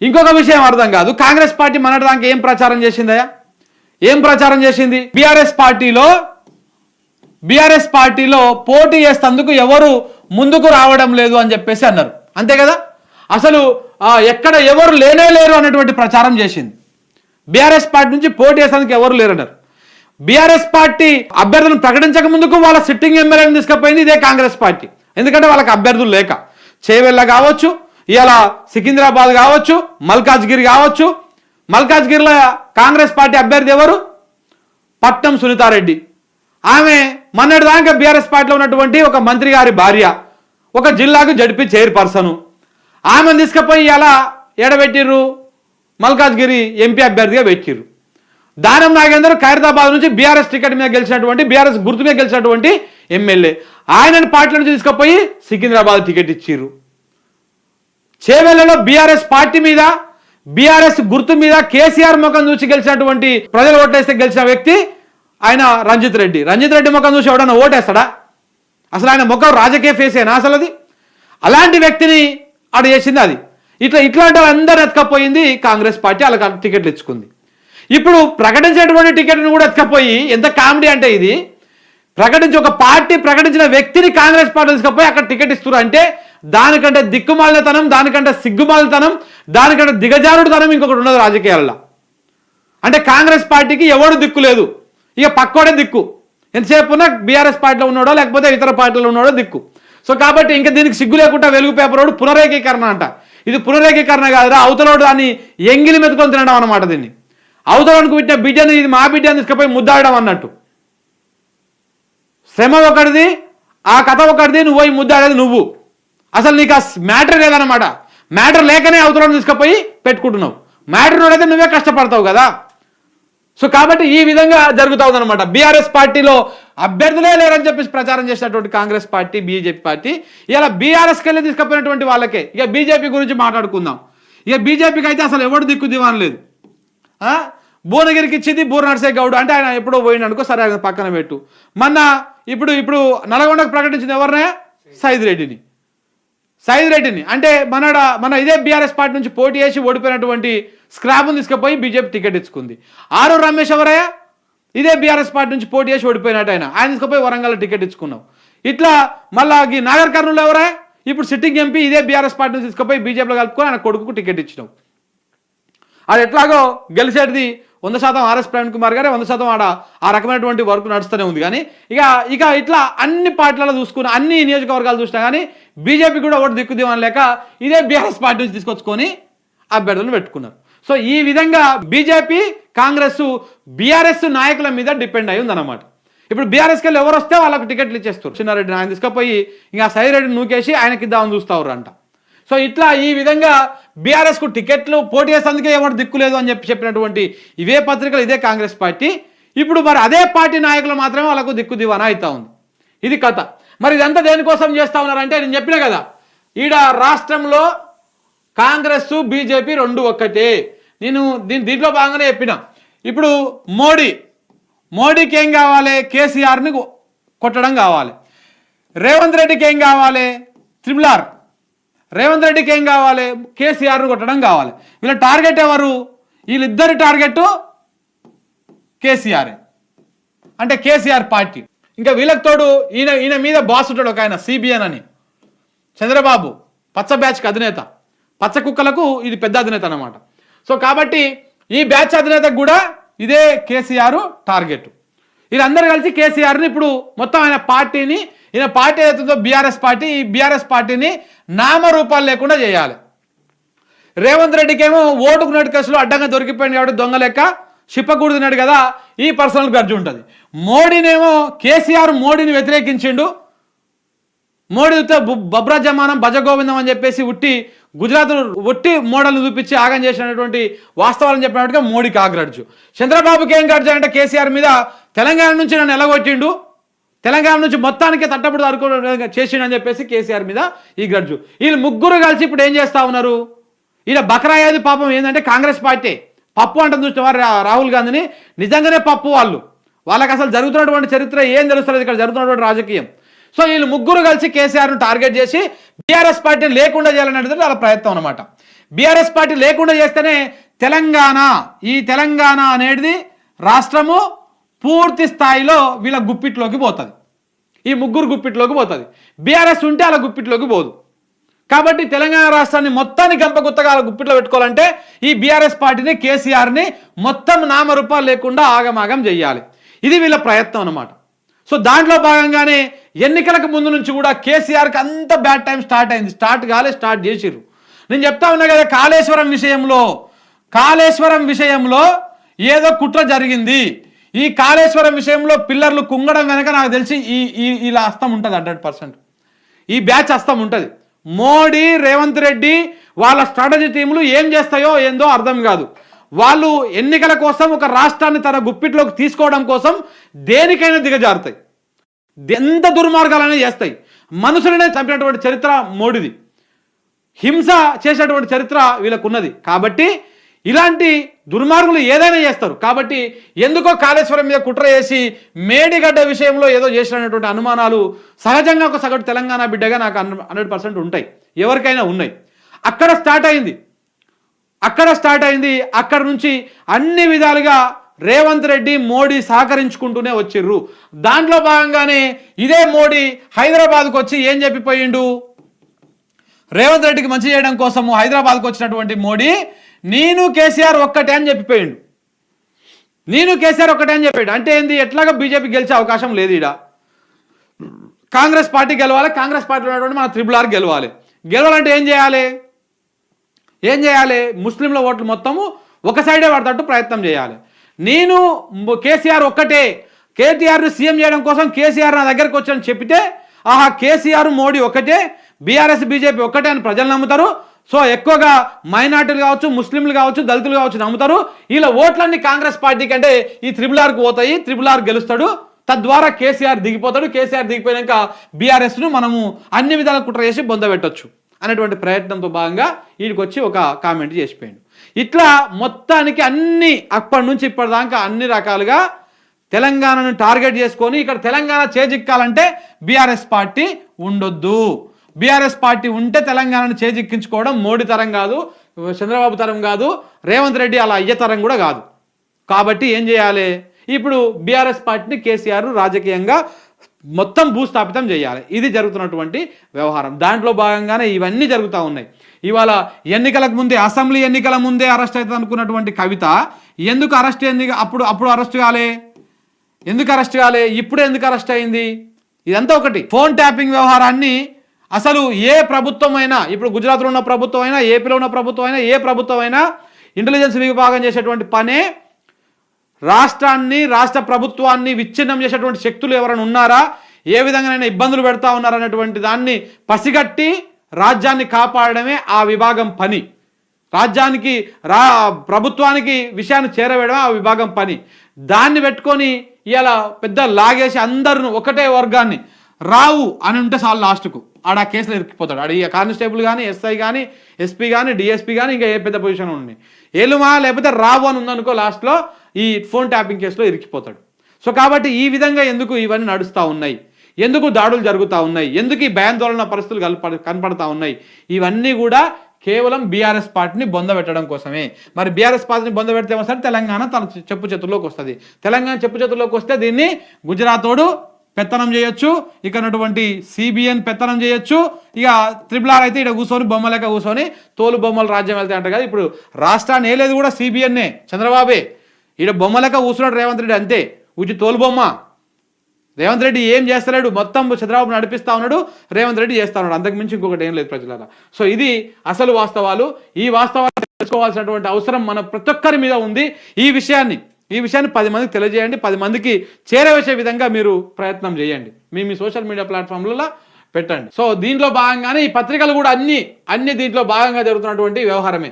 ఇంకొక విషయం అర్థం కాదు. కాంగ్రెస్ పార్టీ మొన్నటిదాకా ఏం ప్రచారం చేసిందయా ఏం ప్రచారం చేసింది? బీఆర్ఎస్ పార్టీలో బీఆర్ఎస్ పార్టీలో పోటీ చేసేందుకు ఎవరు ముందుకు రావడం లేదు అని చెప్పేసి అన్నారు. అంతే కదా? అసలు ఎక్కడ ఎవరు లేనే లేరు అనేటువంటి ప్రచారం చేసింది. బీఆర్ఎస్ పార్టీ నుంచి పోటీ చేసేందుకు ఎవరు లేరన్నారు. బీఆర్ఎస్ పార్టీ అభ్యర్థులను ప్రకటించక ముందుకు వాళ్ళ సిట్టింగ్ ఎమ్మెల్యేని తీసుకుపోయింది ఇదే కాంగ్రెస్ పార్టీ. ఎందుకంటే వాళ్ళకి అభ్యర్థులు లేక. చేవెళ్ళ కావచ్చు ఇవాళ సికింద్రాబాద్ కావచ్చు మల్కాజ్గిరి కావచ్చు మల్కాజ్గిరిలో కాంగ్రెస్ పార్టీ అభ్యర్థి ఎవరు? పట్నం సునీతారెడ్డి. ఆమె మొన్నటి దాకా బీఆర్ఎస్ పార్టీలో ఉన్నటువంటి ఒక మంత్రి గారి భార్య ఒక జిల్లాకు జడిపి చైర్పర్సను. ఆమెను తీసుకుపోయి ఇలా ఎడబెట్టిర్రు మల్కాజ్గిరి ఎంపీ అభ్యర్థిగా పెట్టిర్రు. దానం నాగేందర్ ఖైరతాబాద్ నుంచి బీఆర్ఎస్ టికెట్ మీద గెలిచినటువంటి బీఆర్ఎస్ గుర్తు మీద గెలిచినటువంటి ఎమ్మెల్యే. ఆయనని పార్టీల నుంచి తీసుకుపోయి సికింద్రాబాద్ టికెట్ ఇచ్చిర్రు. చేవెళ్ళలో బీఆర్ఎస్ పార్టీ మీద బీఆర్ఎస్ గుర్తు మీద కేసీఆర్ ముఖం చూసి గెలిచినటువంటి ప్రజలు ఓటేస్తే గెలిచిన వ్యక్తి ఆయన రంజిత్ రెడ్డి. రంజిత్ రెడ్డి ముఖం చూసి ఎవడన్నా ఓటేస్తాడా? అసలు ఆయన ముఖం రాజకీయ ఫేసేనా అసలు అది? అలాంటి వ్యక్తిని ఆడ చేసింది అది. ఇట్లా ఇట్లాంటి అందరు ఎత్తుకపోయింది కాంగ్రెస్ పార్టీ అలా టికెట్లు ఇచ్చుకుంది. ఇప్పుడు ప్రకటించినటువంటి టికెట్ను కూడా ఎత్తుకపోయి ఎంత కామెడీ అంటే ఇది. ప్రకటించి ఒక పార్టీ ప్రకటించిన వ్యక్తిని కాంగ్రెస్ పార్టీ తీసుకపోయి అక్కడ టికెట్ ఇస్తున్నారు అంటే దానికంటే దిక్కుమాలినతనం దానికంటే సిగ్గుమాలితనం దానికంటే దిగజారుడుతనం ఇంకొకటి ఉన్నది రాజకీయాల్లో. అంటే కాంగ్రెస్ పార్టీకి ఎవడు దిక్కు లేదు. ఇక పక్కోడే దిక్కు. ఎంతసేపు ఉన్నా బీఆర్ఎస్ పార్టీలో ఉన్నాడో లేకపోతే ఇతర పార్టీలో ఉన్నాడో దిక్కు. సో కాబట్టి ఇంకా దీనికి సిగ్గు లేకుండా వెలుగు పేపర్ పునరేకీకరణ అంట. ఇది పునరేకీకరణ కాదురా అవతలోడు దాన్ని ఎంగిలి మెతుకొని తినడం అనమాట దీన్ని. అవతలోనికి పుట్టిన బిడ్డని ఇది మా బిడ్డని తీసుకుపోయి ముద్దాడడం అన్నట్టు. శ్రమ ఒకటిది ఆ కథ ఒకటిది నువ్వు పోయి ముద్దాడేది నువ్వు. అసలు నీకు ఆ మ్యాటర్ లేదనమాట మ్యాటర్ లేకనే అవతలను తీసుకుపోయి పెట్టుకుంటున్నావు. మ్యాటర్ అయితే నువ్వే కష్టపడతావు కదా. సో కాబట్టి ఈ విధంగా జరుగుతా ఉందన్నమాట. బీఆర్ఎస్ పార్టీలో అభ్యర్థులే లేరని చెప్పేసి ప్రచారం చేసినటువంటి కాంగ్రెస్ పార్టీ బీజేపీ పార్టీ. ఇలా బీఆర్ఎస్కి వెళ్ళి తీసుకుపోయినటువంటి వాళ్ళకే. ఇక బీజేపీ గురించి మాట్లాడుకుందాం. ఇక బీజేపీకి అయితే అసలు ఎవడు దిక్కు దివాన్ లేదు. భువనగిరికి ఇచ్చింది బూర నరసే గౌడ్. అంటే ఆయన ఎప్పుడో పోయిండు అనుకో సరే ఆయన పక్కన పెట్టు. మొన్న ఇప్పుడు ఇప్పుడు నల్గొండకు ప్రకటించింది ఎవరినే? సైద్ రెడ్డిని సైజ్ రెడ్డిని. అంటే మన మన ఇదే బీఆర్ఎస్ పార్టీ నుంచి పోటీ చేసి ఓడిపోయినటువంటి స్క్రాబ్ను తీసుకుపోయి బీజేపీ టికెట్ ఇచ్చుకుంది ఆరు రమేష్ ఎవరయ్య? ఇదే బీఆర్ఎస్ పార్టీ నుంచి పోటీ చేసి ఓడిపోయినట్టు ఆయన. ఆయన తీసుకుపోయి వరంగల్ టికెట్ ఇచ్చుకున్నాం ఇట్లా మళ్ళా ఈ నాగర్ కర్నూలు ఎవరా ఇప్పుడు సిట్టింగ్ ఎంపీ ఇదే బీఆర్ఎస్ పార్టీ నుంచి తీసుకుపోయి బీజేపీలో కలుపుకొని ఆయన కొడుకు టికెట్ ఇచ్చినాం అది ఎట్లాగో గెలిచేటిది వంద శాతం ఆర్ఎస్ ప్రవీణ్ కుమార్ గారే వంద శాతం ఆడ ఆ రకమైనటువంటి వర్క్ నడుస్తూనే ఉంది. కానీ ఇక ఇక ఇట్లా అన్ని పార్టీలలో చూసుకుని అన్ని నియోజకవర్గాలు చూసినా కానీ బీజేపీ కూడా ఒకటి దిక్కుదేమని లేక ఇదే బీఆర్ఎస్ పార్టీ నుంచి తీసుకొచ్చుకొని అభ్యర్థులను పెట్టుకున్నారు. సో ఈ విధంగా బీజేపీ కాంగ్రెస్ బీఆర్ఎస్ నాయకుల మీద డిపెండ్ అయి ఉందన్నమాట. ఇప్పుడు బీఆర్ఎస్కి వెళ్ళి ఎవరు వస్తే వాళ్ళకి టికెట్లు ఇచ్చేస్తారు. చిన్నారెడ్డిని ఆయన తీసుకుపోయి ఇంకా సైరెడ్డిని నూకేసి ఆయనకి ఇద్దామని చూస్తారు అంట సో ఇట్లా ఈ విధంగా బీఆర్ఎస్కు టికెట్లు పోటీ చేసేందుకే ఏమంటే దిక్కు లేదు అని చెప్పి చెప్పినటువంటి ఇవే పత్రికలు ఇదే కాంగ్రెస్ పార్టీ. ఇప్పుడు మరి అదే పార్టీ నాయకులు మాత్రమే వాళ్ళకు దిక్కు దివానా అవుతా ఉంది. ఇది కథ. మరి ఇదంతా దేనికోసం చేస్తా ఉన్నారంటే నేను చెప్పిన కదా ఈడ రాష్ట్రంలో కాంగ్రెస్ బీజేపీ రెండు ఒక్కటే. నేను దీని దీంట్లో భాగంగానే చెప్పిన. ఇప్పుడు మోడీ మోడీకి ఏం కావాలి? కేసీఆర్ని కొట్టడం కావాలి. రేవంత్ రెడ్డికి ఏం కావాలి? Triple R. రేవంత్ రెడ్డికి ఏం కావాలి? కేసీఆర్ను కొట్టడం కావాలి. వీళ్ళ టార్గెట్ ఎవరు? వీళ్ళిద్దరి టార్గెట్ కేసీఆర్. అంటే కేసీఆర్ పార్టీ. ఇంకా వీళ్ళకి తోడు ఈయన ఈయన మీద బాస్ ఉంటాడు ఒక ఆయన సిబిఎన్ అని. చంద్రబాబు పచ్చ బ్యాచ్కి అధినేత. పచ్చ కుక్కలకు ఇది పెద్ద అధినేత అనమాట సో కాబట్టి ఈ బ్యాచ్ అధినేతకు కూడా ఇదే కేసీఆర్ టార్గెట్. వీళ్ళందరూ కలిసి కేసీఆర్ని ఇప్పుడు మొత్తం ఆయన పార్టీని ఈయన పార్టీ ఏదైతుందో బీఆర్ఎస్ పార్టీ ఈ బీఆర్ఎస్ పార్టీని నామరూపాలు లేకుండా చేయాలి. రేవంత్ రెడ్డికి ఏమో ఓటుకు నోటు కేసులో అడ్డంగా దొరికిపోయింది కాబట్టి దొంగ లెక్క చిప్పకూడుతున్నాడు కదా ఈ పర్సనల్ గర్జు ఉంటుంది. మోడీనేమో కేసీఆర్ మోడీని వ్యతిరేకించిండు. మోడీతో బు- బబ్రా జమానం భజగోవిందం అని చెప్పేసి ఉట్టి గుజరాత్ ఒట్టి మోడల్ని చూపించి ఆగం చేసినటువంటి వాస్తవాలను చెప్పినట్టుగా మోడీకి ఆగ్రడ్జు చంద్రబాబుకి ఏం గడ్జు అంటే కేసీఆర్ మీద తెలంగాణ నుంచి నన్ను ఎలగొట్టిండు. తెలంగాణ నుంచి మొత్తానికి తట్టబడి అరుకు చేసిండని చెప్పేసి కేసీఆర్ మీద ఈ గర్జు వీళ్ళు ముగ్గురు కలిసి ఇప్పుడు ఏం చేస్తా ఉన్నారు? ఈయన బకరాయాది పాపం ఏంటంటే కాంగ్రెస్ పార్టీ. పప్పు అంటే చూసిన రాహుల్ గాంధీని. నిజంగానే పప్పు వాళ్ళు. వాళ్ళకి అసలు జరుగుతున్నటువంటి చరిత్ర ఏం తెలుస్తుంది ఇక్కడ జరుగుతున్నటువంటి రాజకీయం. సో వీళ్ళు ముగ్గురు కలిసి కేసీఆర్ను టార్గెట్ చేసి బీఆర్ఎస్ పార్టీని లేకుండా చేయాలనేది వాళ్ళ ప్రయత్నం అనమాట బీఆర్ఎస్ పార్టీ లేకుండా చేస్తేనే తెలంగాణ ఈ తెలంగాణ అనేది రాష్ట్రము పూర్తి స్థాయిలో వీళ్ళ గుప్పిట్లోకి పోతుంది. ఈ ముగ్గురు గుప్పిట్లోకి పోతుంది. బీఆర్ఎస్ ఉంటే అలా గుప్పిట్లోకి పోదు. కాబట్టి తెలంగాణ రాష్ట్రాన్ని మొత్తాన్ని గంపగుత్తగా అలా గుప్పిట్లో పెట్టుకోవాలంటే ఈ బీఆర్ఎస్ పార్టీని కేసీఆర్ని మొత్తం నామరూపాలు లేకుండా ఆగమాగం చేయాలి. ఇది వీళ్ళ ప్రయత్నం అనమాట సో దాంట్లో భాగంగానే ఎన్నికలకు ముందు నుంచి కూడా కేసీఆర్కి అంత బ్యాడ్ టైం స్టార్ట్ అయింది. స్టార్ట్ కాలే స్టార్ట్ చేసిర్రు. నేను చెప్తా ఉన్నా కదా కాళేశ్వరం విషయంలో కాళేశ్వరం విషయంలో ఏదో కుట్ర జరిగింది. ఈ కాళేశ్వరం విషయంలో పిల్లర్లు కుంగడం వెనక నాకు తెలిసి ఈ ఈ ఇలా అస్తం ఉంటుంది హండ్రెడ్ పర్సెంట్. ఈ బ్యాచ్ అస్తం ఉంటుంది. మోడీ రేవంత్ రెడ్డి వాళ్ళ స్ట్రాటజీ టీంలు ఏం చేస్తాయో ఏందో అర్థం కాదు. వాళ్ళు ఎన్నికల కోసం ఒక రాష్ట్రాన్ని తన గుప్పిట్లోకి తీసుకోవడం కోసం దేనికైనా దిగజారుతాయి. ఎంత దుర్మార్గాలనే చేస్తాయి. మనుషులనే చంపినటువంటి చరిత్ర మోడీది. హింస చేసేటువంటి చరిత్ర వీళ్ళకున్నది. కాబట్టి ఇలాంటి దుర్మార్గులు ఏదైనా చేస్తారు. కాబట్టి ఎందుకో కాళేశ్వరం మీద కుట్ర చేసి మేడిగడ్డ విషయంలో ఏదో చేసినటువంటి అనుమానాలు సహజంగా ఒక సగటు తెలంగాణ బిడ్డగా నాకు హండ్రెడ్ పర్సెంట్ ఉంటాయి. ఎవరికైనా ఉన్నాయి. అక్కడ స్టార్ట్ అయింది. అక్కడ స్టార్ట్ అయింది. అక్కడ నుంచి అన్ని విధాలుగా రేవంత్ రెడ్డి మోడీ సహకరించుకుంటూనే వచ్చిర్రు. దాంట్లో భాగంగానే ఇదే మోడీ హైదరాబాద్కు వచ్చి ఏం చెప్పిపోయిండు? రేవంత్ రెడ్డికి మంచి చేయడం కోసము హైదరాబాద్కు వచ్చినటువంటి మోడీ నేను కేసీఆర్ ఒక్కటే అని చెప్పిపోయిండు. నేను కేసీఆర్ ఒక్కటే అని చెప్పాడు అంటే ఏంది? ఎట్లాగా బీజేపీ గెలిచే అవకాశం లేదు ఈడ. కాంగ్రెస్ పార్టీ గెలవాలి కాంగ్రెస్ పార్టీలో ఉన్నటువంటి మన త్రిబుల్ ఆర్ గెలవాలి. గెలవాలంటే ఏం చేయాలి? ఏం చేయాలి? ముస్లింల ఓట్లు మొత్తము ఒక సైడే పడతట్టు ప్రయత్నం చేయాలి. నేను కేసీఆర్ ఒక్కటే. కేటీఆర్ను సీఎం చేయడం కోసం కేసీఆర్ నా దగ్గరకు వచ్చాను చెప్పితే ఆహా కేసీఆర్ మోడీ ఒక్కటే బీఆర్ఎస్ బీజేపీ ఒక్కటే అని ప్రజలు నమ్ముతారు. సో ఎక్కువగా మైనార్టీలు కావచ్చు ముస్లింలు కావచ్చు దళితులు కావచ్చు నమ్ముతారు. వీళ్ళ ఓట్లన్నీ కాంగ్రెస్ పార్టీకి అంటే ఈ త్రిబుల్ ఆర్కి పోతాయి. త్రిబుల్ ఆర్ గెలుస్తాడు. తద్వారా కేసీఆర్ దిగిపోతాడు. కేసీఆర్ దిగిపోయాక బీఆర్ఎస్ను మనము అన్ని విధాల కుట్ర చేసి బొందబెట్టొచ్చు అనేటువంటి ప్రయత్నంతో భాగంగా వీడికొచ్చి ఒక కామెంట్ చేసిపోయాడు. ఇట్లా మొత్తానికి అన్ని అప్పటి నుంచి ఇప్పటిదాకా అన్ని రకాలుగా తెలంగాణను టార్గెట్ చేసుకొని ఇక్కడ తెలంగాణ చేజిక్కాలంటే బీఆర్ఎస్ పార్టీ ఉండొద్దు. బీఆర్ఎస్ పార్టీ ఉంటే తెలంగాణను చేజిక్కించుకోవడం మోడీ తరం కాదు చంద్రబాబు తరం కాదు రేవంత్ రెడ్డి అలా అయ్యే తరం కూడా కాదు. కాబట్టి ఏం చేయాలి? ఇప్పుడు బీఆర్ఎస్ పార్టీని కేసీఆర్ రాజకీయంగా మొత్తం భూస్థాపితం చేయాలి. ఇది జరుగుతున్నటువంటి వ్యవహారం. దాంట్లో భాగంగానే ఇవన్నీ జరుగుతూ ఉన్నాయి. ఇవాళ ఎన్నికలకు ముందే అసెంబ్లీ ఎన్నికల ముందే అరెస్ట్ అవుతుంది అనుకున్నటువంటి కవిత ఎందుకు అరెస్ట్ అయింది? అప్పుడు అప్పుడు అరెస్ట్ కాలే. ఎందుకు అరెస్ట్ కాలే? ఇప్పుడు ఎందుకు అరెస్ట్ అయింది? ఇదంతా ఒకటి. ఫోన్ ట్యాపింగ్ వ్యవహారాన్ని అసలు ఏ ప్రభుత్వం అయినా ఇప్పుడు గుజరాత్లో ఉన్న ప్రభుత్వం అయినా ఏపీలో ఉన్న ప్రభుత్వం అయినా ఏ ప్రభుత్వం అయినా ఇంటెలిజెన్స్ విభాగం చేసేటువంటి పనే రాష్ట్రాన్ని రాష్ట్ర ప్రభుత్వాన్ని విచ్ఛిన్నం చేసేటువంటి శక్తులు ఎవరైనా ఉన్నారా? ఏ విధంగానైనా ఇబ్బందులు పెడతా ఉన్నారనేటువంటి దాన్ని పసిగట్టి రాజ్యాన్ని కాపాడడమే ఆ విభాగం పని. రాజ్యానికి రా ప్రభుత్వానికి విషయాన్ని చేరవేయడమే ఆ విభాగం పని. దాన్ని పెట్టుకొని ఇలా పెద్ద లాగేసి అందరూ ఒకటే వర్గాన్ని రావు అని ఉంటే చాలు లాస్ట్కు. ఆడ ఆ కేసులో ఇరికిపోతాడు ఆడ ఇక కానిస్టేబుల్ కానీ ఎస్ఐ కానీ ఎస్పీ కానీ డిఎస్పీ కానీ ఇంకా ఏ పెద్ద పొజిషన్ ఉంది ఏలుమా లేకపోతే రావు అని ఉందనుకో లాస్ట్లో ఈ ఫోన్ ట్యాపింగ్ కేసులో ఇరికిపోతాడు సో కాబట్టి ఈ విధంగా ఎందుకు ఇవన్నీ నడుస్తూ ఉన్నాయి? ఎందుకు దాడులు జరుగుతూ ఉన్నాయి? ఎందుకు ఈ భయాందోళన పరిస్థితులు కనపడ కనపడతా ఉన్నాయి? ఇవన్నీ కూడా కేవలం బీఆర్ఎస్ పార్టీని బొందబెట్టడం కోసమే. మరి బీఆర్ఎస్ పార్టీని బొందబెడితే ఏమొస్తుంది? తెలంగాణ తన చెప్పు చేతుల్లోకి వస్తుంది. తెలంగాణ చెప్పు చేతుల్లోకి వస్తే దీన్ని గుజరాతోడు పెత్తనం చేయొచ్చు. ఇక్కడ ఉన్నటువంటి సిబిఎన్ పెత్తనం చేయొచ్చు. ఇక త్రిబుల్ ఆర్ అయితే ఇక్కడ కూర్చొని బొమ్మ లెక్క కూర్చొని తోలు బొమ్మలు రాజ్యం వెళ్తాయి అంట కదా. ఇప్పుడు రాష్ట్రాన్ని ఏలేదు కూడా సిబిఎన్నే చంద్రబాబే. ఈడ బొమ్మ లెక్క కూర్చున్నాడు రేవంత్ రెడ్డి అంతే. ఉచి తోలు బొమ్మ. రేవంత్ రెడ్డి ఏం చేస్తలేడు. మొత్తం చంద్రబాబు నడిపిస్తా ఉన్నాడు. రేవంత్ రెడ్డి చేస్తా ఉన్నాడు. అంతకు మించి ఇంకొకటి ఏం లేదు ప్రజలారా. సో ఇది అసలు వాస్తవాలు. ఈ వాస్తవాలు తెలుసుకోవాల్సినటువంటి అవసరం మన ప్రతి ఒక్కరి మీద ఉంది. ఈ విషయాన్ని ఈ విషయాన్ని పది మందికి తెలియజేయండి. పది మందికి చేరవేసే విధంగా మీరు ప్రయత్నం చేయండి. మీ మీ సోషల్ మీడియా ప్లాట్ఫామ్లలో పెట్టండి. సో దీంట్లో భాగంగానే ఈ పత్రికలు కూడా అన్ని అన్ని దీంట్లో భాగంగా జరుగుతున్నటువంటి వ్యవహారమే.